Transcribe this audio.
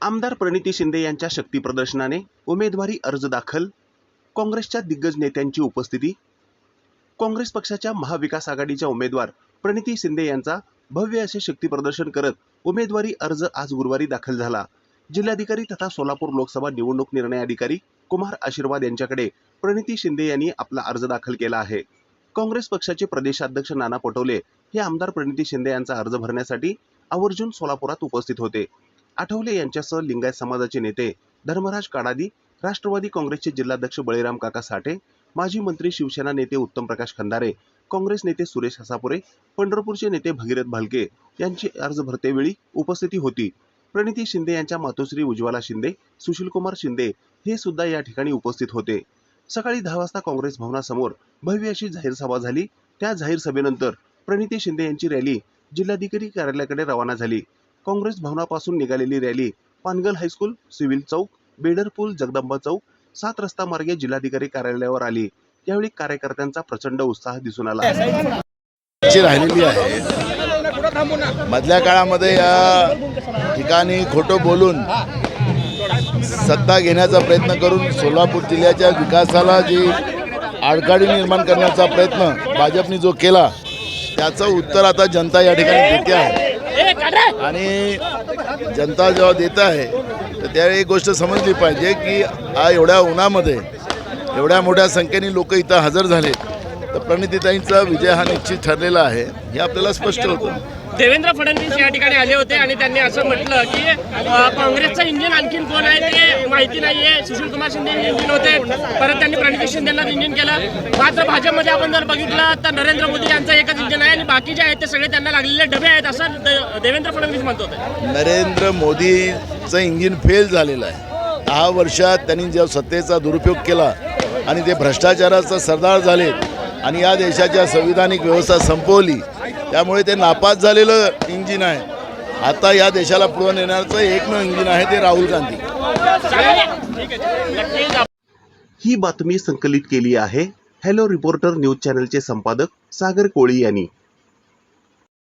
आमदार प्रणिती शिंदे यांच्या शक्ती प्रदर्शनाने उमेदवारी अर्ज दाखल काँग्रेसच्या दिग्गज नेत्यांची उपस्थिती काँग्रेस पक्षाच्या महाविकास आघाडीच्या उमेदवार प्रणिती शिंदे यांचा भव्य असे शक्ती प्रदर्शन करत उमेदवारी अर्ज आज गुरुवारी दाखल झाला. जिल्हाधिकारी तथा सोलापूर लोकसभा निवडणूक निर्णय अधिकारी कुमार आशीर्वाद यांच्याकडे प्रणिती शिंदे यांनी आपला अर्ज दाखल केला आहे. काँग्रेस पक्षाचे प्रदेशाध्यक्ष नाना पटोले हे आमदार प्रणिती शिंदे यांचा अर्ज भरण्यासाठी आवर्जून सोलापुरात उपस्थित होते. आठवले यांच्यासह लिंगायत समाजाचे नेते धर्मराज काडादी राष्ट्रवादी काँग्रेसचे जिल्हाध्यक्ष बळीराम काका साठे माजी मंत्री शिवसेना नेते उत्तम प्रकाश खंदारे काँग्रेस नेते सुरेश हसापुरे पंढरपूरचे नेते भगीरथ भालके यांची अर्ज भरतेवेळी उपस्थिती होती. प्रणिती शिंदे यांच्या मातोश्री उज्ज्वला शिंदे सुशीलकुमार शिंदे हे सुद्धा या ठिकाणी उपस्थित होते. सकाळी दहा वाजता काँग्रेस भवनासमोर भव्य अशी जाहीर सभा झाली. त्या जाहीर सभेनंतर प्रणिती शिंदे यांची रॅली जिल्हाधिकारी कार्यालयाकडे रवाना झाली. काँग्रेस भवनापासून निघालेली rally Pangal high school civil चौक बेडर पूल जगदंबा चौक सात रस्ता मार्गे जिल्हाधिकारी कार्यालयावर आली. यावेळी कार्यकर्त्यांचा प्रचंड उत्साह दिसून आला. राहिलेली आहे. मधल्या काळामध्ये या ठिकाणी खोटं बोलून सत्ता घेण्याचा प्रयत्न करून सोलापूर जिल्ह्याच्या विकासाला जी आडकाडी निर्माण करण्याचा प्रयत्न भाजपने जो केला त्याचं उत्तर आता जनता या ठिकाणी देते आहे. आणि जनता जेव्हा देत आहे तर त्यावेळी एक गोष्ट समजली पाहिजे की हा एवढ्या उन्हामध्ये एवढ्या मोठ्या संख्येने लोक इथं हजर झाले तर प्रणितीताईंचा विजय हा निश्चित ठरलेला आहे. हे आपल्याला स्पष्ट होतं. देवेंद्र फडणवीस या ठिकाणी आले होते आणि त्यांनी असं म्हटलं की काँग्रेसचं इंजिन आणखीन कोण आहे ते माहिती नाहीये. सुशील कुमार शिंदे इंजिन होते. परत त्यांनी प्रणिती शिंदेला इंजिन केलं. मात्र भाजपमध्ये आपण जर बघितलं तर नरेंद्र मोदी यांचं एकच इंजिन आहे आणि बाकीचे आहेत ते सगळे त्यांना लागलेले डबे आहेत असं देवेंद्र फडणवीस म्हणत होते. नरेंद्र मोदीचं इंजिन फेल झालेलं आहे. दहा वर्षात त्यांनी जेव्हा सत्तेचा दुरुपयोग केला आणि ते भ्रष्टाचाराचा सरदार झाले आणि या देशाच्या संविधानिक व्यवस्था संपवली. त्यामुळे ते नापास झालेलं इंजिन आहे. आता या देशाला पुढे नेण्याचं एकमेव इंजिन आहे ते राहुल गांधी. ही बातमी संकलित केली आहे. हॅलो रिपोर्टर न्यूज चॅनलचे संपादक सागर कोळी यांनी.